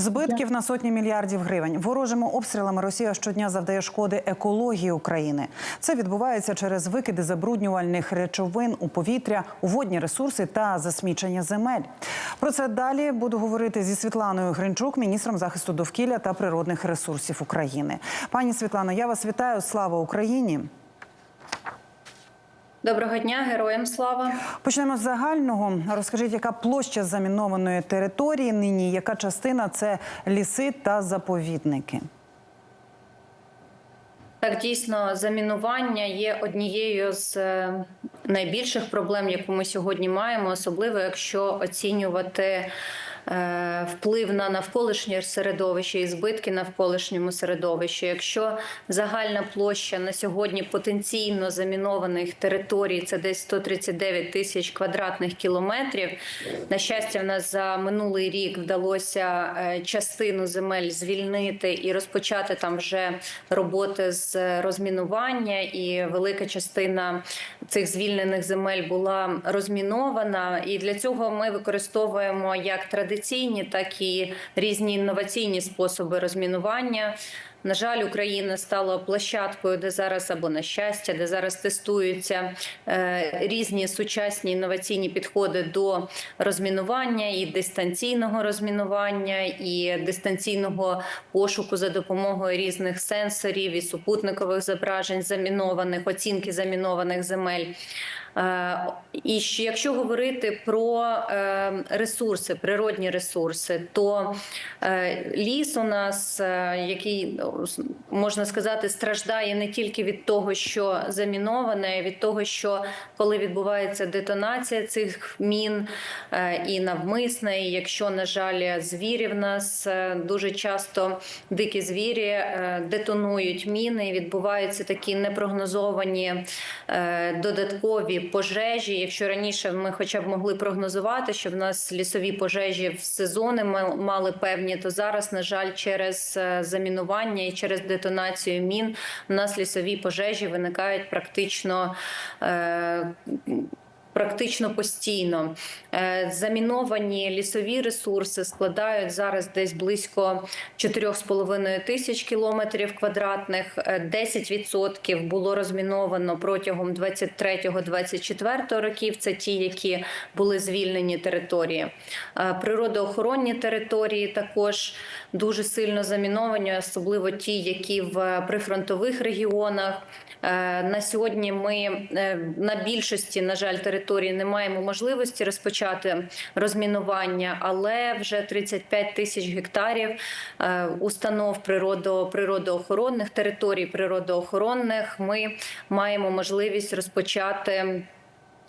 Збитків на сотні мільярдів гривень. Ворожими обстрілами Росія щодня завдає шкоди екології України. Це відбувається через викиди забруднювальних речовин у повітря, у водні ресурси та засмічення земель. Про це далі буду говорити зі Світланою Гринчук, міністром захисту довкілля та природних ресурсів України. Пані Світлано, я вас вітаю. Слава Україні! Доброго дня, героям слава. Почнемо з загального. Розкажіть, яка площа замінованої території нині, яка частина це ліси та заповідники? Так, дійсно, замінування є однією з е, найбільших проблем, яку ми сьогодні маємо, особливо якщо оцінювати. Е, Вплив на навколишнє середовище і збитки навколишньому середовищі. Якщо загальна площа на сьогодні потенційно замінованих територій це десь 139 тисяч квадратних кілометрів. На щастя, в нас за минулий рік вдалося е, частину земель звільнити і розпочати там вже роботи з розмінування. І велика частина цих звільнених земель була розмінована. І для цього ми використовуємо як традиційні, так і різні інноваційні способи розмінування. На жаль, Україна стала площадкою, де зараз або на щастя, де зараз тестуються е, різні сучасні інноваційні підходи до розмінування і дистанційного розмінування, і дистанційного пошуку за допомогою різних сенсорів і супутникових зображень замінованих, оцінки замінованих земель. Е, І ще якщо говорити про е, ресурси, природні ресурси, то е, ліс у нас, який можна сказати, страждає не тільки від того, що заміноване, а від того, що коли відбувається детонація цих мін і навмисна, і якщо, на жаль, звірі в нас дуже часто дикі звірі детонують міни, і відбуваються такі непрогнозовані е, пожежі. Якщо раніше ми хоча б могли прогнозувати, що в нас лісові пожежі в сезони мали певні, то зараз, на жаль, через е, замінування і через детонацію мін у нас лісові пожежі виникають практично. е, Практично постійно Е, заміновані лісові ресурси складають зараз десь близько 4,5 тисяч кілометрів квадратних. Е, 10% було розміновано протягом 23-24 років. Це ті, які були звільнені території. Е, Природоохоронні території також дуже сильно заміновані, особливо ті, які в прифронтових регіонах. Е, На сьогодні ми е, на більшості, на жаль, території не маємо можливості розпочати розмінування, але вже 35 тисяч гектарів е, установ природо, природоохоронних територій природоохоронних ми маємо можливість розпочати.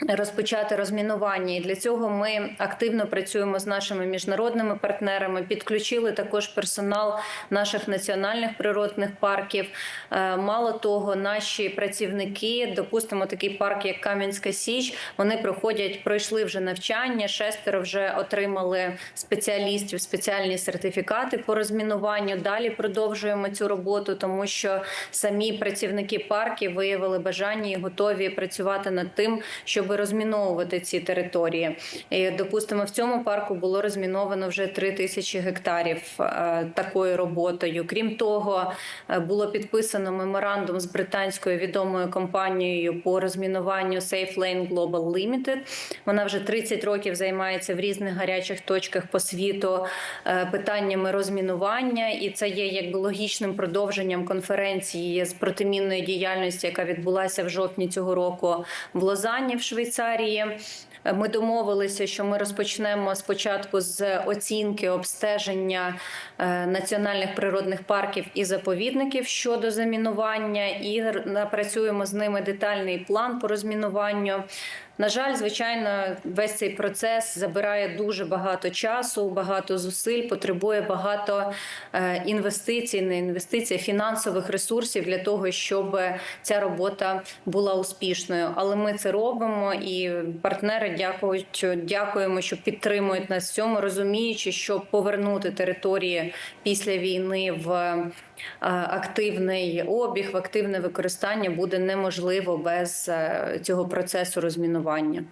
Розпочати розмінування, і для цього ми активно працюємо з нашими міжнародними партнерами. Підключили також персонал наших національних природних парків. Е, Мало того, наші працівники, допустимо, такий парк, як Кам'янська Січ, вони проходять, пройшли вже навчання. Шестеро вже отримали спеціалістів, спеціальні сертифікати по розмінуванню. Далі продовжуємо цю роботу, тому що самі працівники парків виявили бажання і готові працювати над тим, щоб розміновувати ці території. І, допустимо, в цьому парку було розміновано вже 3 тисячі гектарів е, такою роботою. Крім того, е, було підписано меморандум з британською відомою компанією по розмінуванню Safe Lane Global Limited. Вона вже 30 років займається в різних гарячих точках по світу е, питаннями розмінування, і це є якби логічним продовженням конференції з протимінної діяльності, яка відбулася в жовтні цього року в Лозанні в Швейцарії. Ми домовилися, що ми розпочнемо спочатку з оцінки обстеження е, національних природних парків і заповідників щодо замінування, і напрацюємо з ними детальний план по розмінуванню. На жаль, звичайно, весь цей процес забирає дуже багато часу, багато зусиль, потребує багато е, інвестицій, не інвестицій, фінансових ресурсів для того, щоб ця робота була успішною. Але ми це робимо, і партнери дякують, дякуємо, що підтримують нас в цьому, розуміючи, що повернути території після війни в активний обіг, активне використання буде неможливо без е, цього процесу розмінування.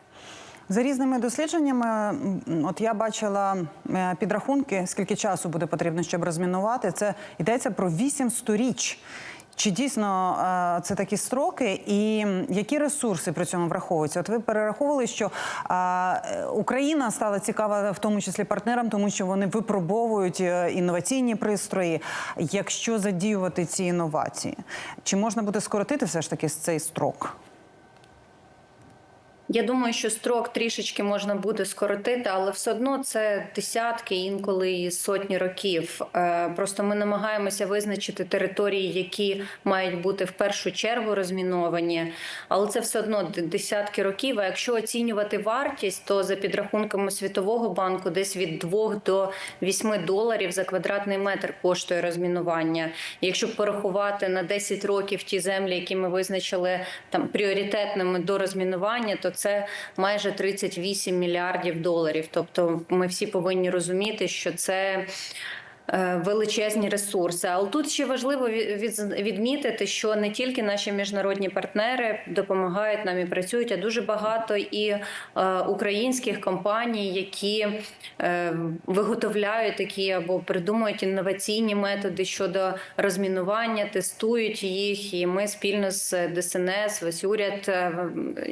За різними дослідженнями, от я бачила е, підрахунки, скільки часу буде потрібно, щоб розмінувати. Це йдеться про 8 сторіч. Чи дійсно е, це такі строки, і які ресурси при цьому враховуються? От ви перераховували, що е, Україна стала цікава, в тому числі партнерам, тому що вони випробовують е, інноваційні пристрої. Якщо задіювати ці інновації, чи можна буде скоротити все ж таки цей строк? Я думаю, що строк трішечки можна буде скоротити, але все одно це десятки, інколи і сотні років. Е, Просто ми намагаємося визначити території, які мають бути в першу чергу розміновані, але це все одно десятки років. А якщо оцінювати вартість, то за підрахунками Світового банку десь від 2 до 8 доларів за квадратний метр коштує розмінування. Якщо порахувати на 10 років ті землі, які ми визначили там пріоритетними до розмінування, то це майже 38 мільярдів доларів. Тобто, ми всі повинні розуміти, що це. Е, Величезні ресурси, але тут ще важливо ві- відмітити, що не тільки наші міжнародні партнери допомагають нам і працюють, а дуже багато і е, українських компаній, які е, виготовляють такі або придумують інноваційні методи щодо розмінування, тестують їх. І ми спільно з ДСНС, весь уряд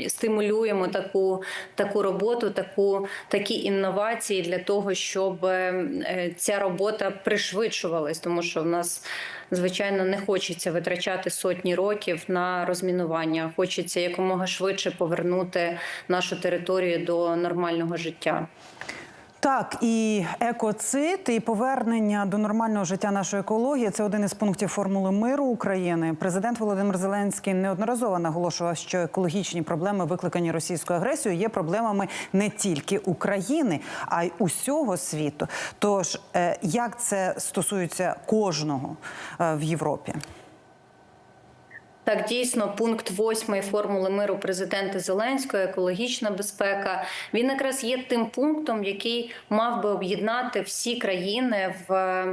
стимулюємо таку, таку роботу, таку такі інновації для того, щоб ця робота пришвидшувалась, тому що в нас. Звичайно, не хочеться витрачати сотні років на розмінування. Хочеться якомога швидше повернути нашу територію до нормального життя. Так, і екоцид, і повернення до нормального життя нашої екології це один із пунктів формули миру України. Президент Володимир Зеленський неодноразово наголошував, що екологічні проблеми, викликані російською агресією, є проблемами не тільки України, а й усього світу. Тож е, як це стосується кожного е, в Європі? Так, дійсно, пункт восьмий формули миру президента Зеленського, екологічна безпека. Він якраз є тим пунктом, який мав би об'єднати всі країни в.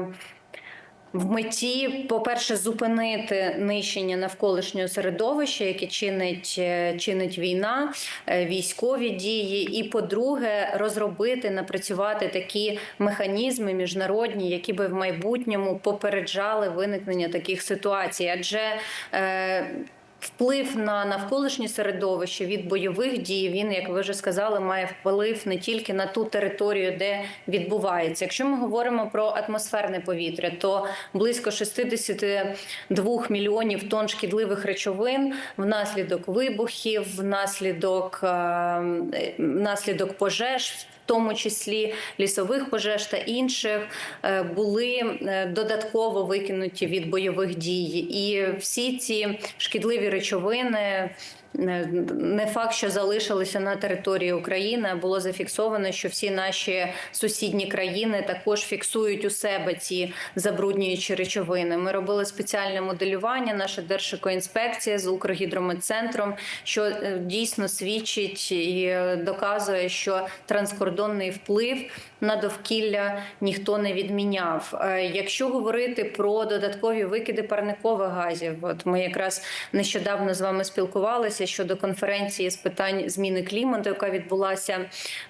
В меті, по-перше, зупинити нищення навколишнього середовища, яке чинить, е, чинить війна, е, військові дії, і по-друге, розробити, напрацювати такі механізми міжнародні, які би в майбутньому попереджали виникнення таких ситуацій, адже е, Вплив на навколишнє середовище від бойових дій він, як ви вже сказали, має вплив не тільки на ту територію, де відбувається. Якщо ми говоримо про атмосферне повітря, то близько 62 мільйонів тонн шкідливих речовин внаслідок вибухів, внаслідок, е, внаслідок пожеж. Тому числі лісових пожеж та інших е, були е, додатково викинуті від бойових дій, і всі ці шкідливі речовини. Не факт, що залишилися на території України. Було зафіксовано, що всі наші сусідні країни також фіксують у себе ці забруднюючі речовини. Ми робили спеціальне моделювання. Наша Держекоінспекція з Укргідрометцентром, що е, дійсно свідчить і доказує, що транскордонний вплив на довкілля ніхто не відміняв. Е, Якщо говорити про додаткові викиди парникових газів, от ми якраз нещодавно з вами спілкувалися щодо конференції з питань зміни клімату, яка відбулася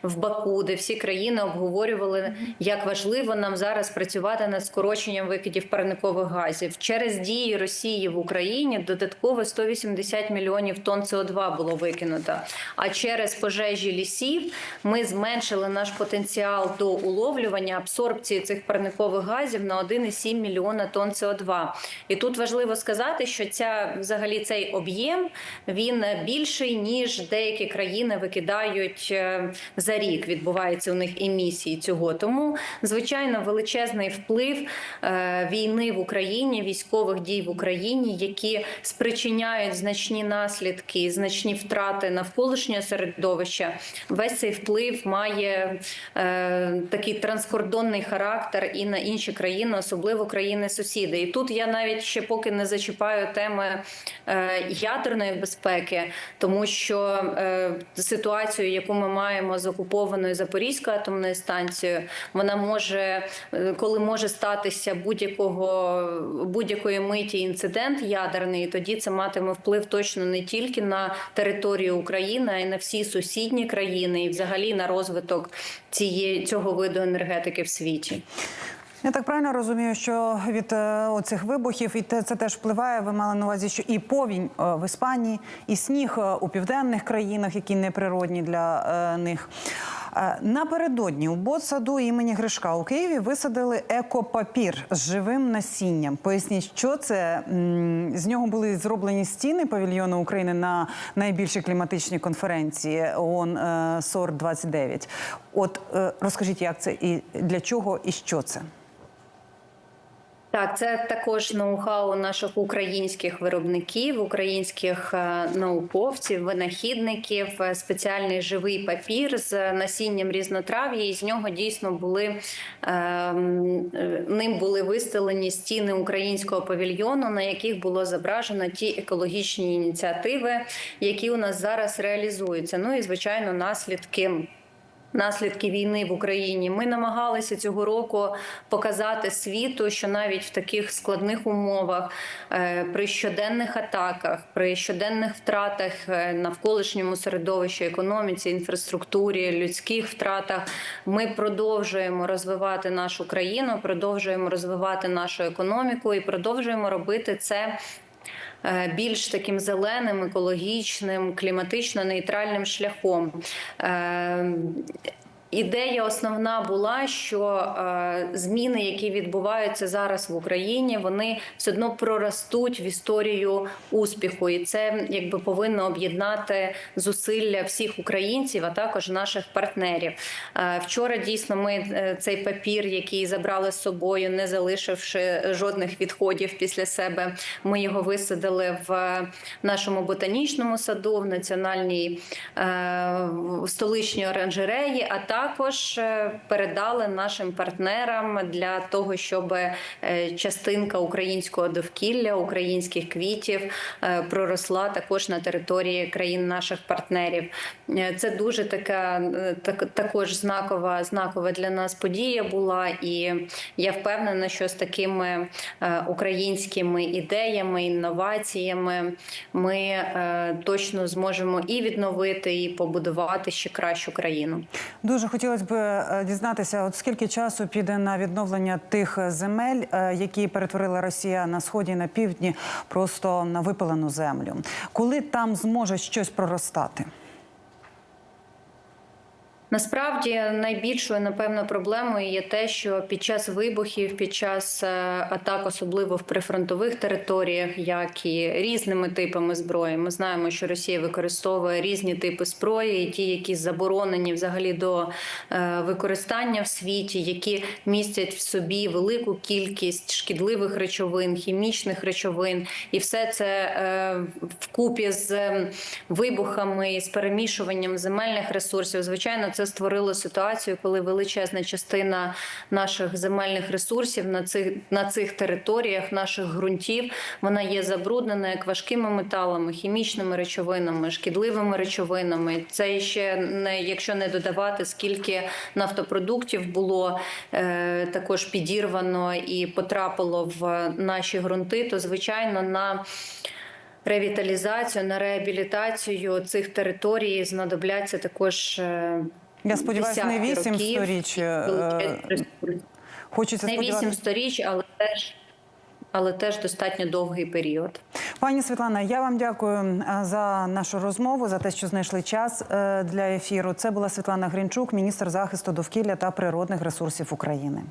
в Баку, де всі країни обговорювали, як важливо нам зараз працювати над скороченням викидів парникових газів через дії Росії в Україні. Додатково 180 мільйонів тонн СО2 було викинуто. А через пожежі лісів ми зменшили наш потенціал до уловлювання абсорбції цих парникових газів на 1,7 мільйона тонн СО2. І тут важливо сказати, що ця взагалі цей об'єм він більший ніж деякі країни викидають е, за рік. Відбувається у них емісії цього. Тому звичайно величезний вплив е, війни в Україні, військових дій в Україні, які спричиняють значні наслідки, значні втрати навколишнього середовища. Весь цей вплив має е, такий транскордонний характер і на інші країни, особливо країни-сусіди. І тут я навіть ще поки не зачіпаю теми ядерної безпеки. Енергетики, тому що е, ситуацію, яку ми маємо з окупованою Запорізькою атомною станцією, вона може, е, коли може статися будь-якого будь-якої миті інцидент ядерний, тоді це матиме вплив точно не тільки на територію України, а й на всі сусідні країни, і взагалі на розвиток цієї цього виду енергетики в світі. Я так правильно розумію, що від е, оцих вибухів і це теж впливає. Ви мали на увазі, що і повінь е, в Іспанії, і сніг е, у південних країнах, які неприродні для них. Напередодні у ботсаду імені Гришка у Києві висадили екопапір з живим насінням. Поясніть, що це з нього були зроблені стіни павільйону України на найбільшій кліматичній конференції ООН СОР 29 От розкажіть, як це і для чого, і що це? Так, це також ноу-хау наших українських виробників, українських е, науковців, винахідників, е, спеціальний живий папір з насінням різнотрав'я. І з нього дійсно були е, ним були вистелені стіни українського павільйону, на яких було зображено ті екологічні ініціативи, які у нас зараз реалізуються. Ну і звичайно, наслідки. Наслідки війни в Україні. Ми намагалися цього року показати світу, що навіть в таких складних умовах, е, при щоденних атаках, при щоденних втратах е, навколишньому середовищі, економіці, інфраструктурі, людських втратах, ми продовжуємо розвивати нашу країну, продовжуємо розвивати нашу економіку і продовжуємо робити це більш таким зеленим, екологічним, кліматично нейтральним шляхом. Ідея основна була, що е, зміни, які відбуваються зараз в Україні, вони все одно проростуть в історію успіху, і це якби повинно об'єднати зусилля всіх українців, а також наших партнерів. Е, вчора дійсно ми е, цей папір, який забрали з собою, не залишивши жодних відходів після себе. Ми його висадили в нашому ботанічному саду, в національній столичній оранжереї. А також е, передали нашим партнерам для того, щоб е, частинка українського довкілля, українських квітів е, проросла також на території країн наших партнерів. Це дуже така так, також знакова знакова для нас подія була, і я впевнена, що з такими українськими ідеями, інноваціями ми точно зможемо і відновити, і побудувати ще кращу країну. Дуже хотілося б е, дізнатися, от скільки часу піде на відновлення тих земель, е, які перетворила Росія на сході на півдні, просто на випалену землю. Коли там зможе щось проростати? Насправді найбільшою напевно проблемою є те, що під час вибухів, під час е, атак, особливо в прифронтових територіях, як і різними типами зброї, ми знаємо, що Росія використовує різні типи зброї, ті, які заборонені взагалі до е, використання в світі, які містять в собі велику кількість шкідливих речовин, хімічних речовин, і все це е, вкупі з вибухами і з перемішуванням земельних ресурсів. Звичайно, це створило ситуацію, коли величезна частина наших земельних ресурсів на цих на цих територіях, наших ґрунтів, вона є забруднена як важкими металами, хімічними речовинами, шкідливими речовинами. Це ще не якщо не додавати, скільки нафтопродуктів було е, також підірвано і потрапило в наші ґрунти, то звичайно на Ревіталізацію на реабілітацію цих територій знадобляться також е, Я сподіваюся, не вісім сторіч. е. Хочеться Не вісім сторіч, але теж, але теж достатньо довгий період. Пані Світлана, я вам дякую е, за нашу розмову, за те, що знайшли час е, для ефіру. Це була Світлана Гринчук, міністр захисту довкілля та природних ресурсів України.